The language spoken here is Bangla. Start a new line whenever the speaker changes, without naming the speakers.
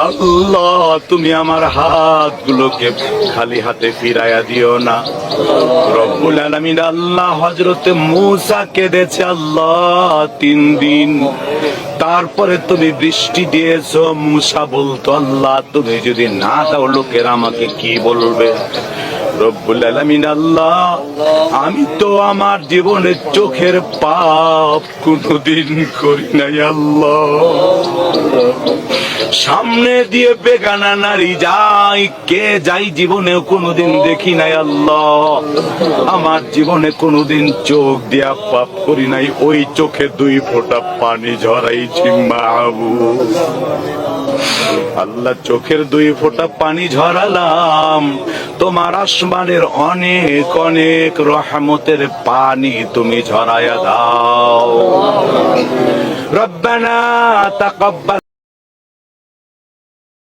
আল্লাহ, তুমি আমার হাতগুলোকে খালি হাতে ফিরাইয়া দিও না। রব্বুল আলামিন আল্লাহ হজরতে মূসা কেঁদেছে আল্লাহ তিন দিন। তারপরে তুমি বৃষ্টি দিয়েছ, মূসা বলতো, আল্লাহ, তুমি যদি না দাও, লোকের আমাকে কি বলবে? রব্বুল আলামিন আল্লাহ, আমি তো আমার জীবনের চোখের পাপ কোনোদিন করি নাই, আল্লাহ। সামনে দিয়ে বেগানা নারী যাই, কে যাই জীবনে কোনোদিন দেখি নাই আল্লাহ। আমার জীবনে কোনোদিন চোখ দিয়া পাপ করি নাই, ওই চোখে দুই ফোঁটা পানি ঝরাইছি মাহবু আল্লাহ চোখের দুই ফোঁটা পানি ঝরালাম, তোমার আসমানের অনেক অনেক রহমতের পানি তুমি ঝরাইয়া দাও। রব্বানা তাকাব্বাল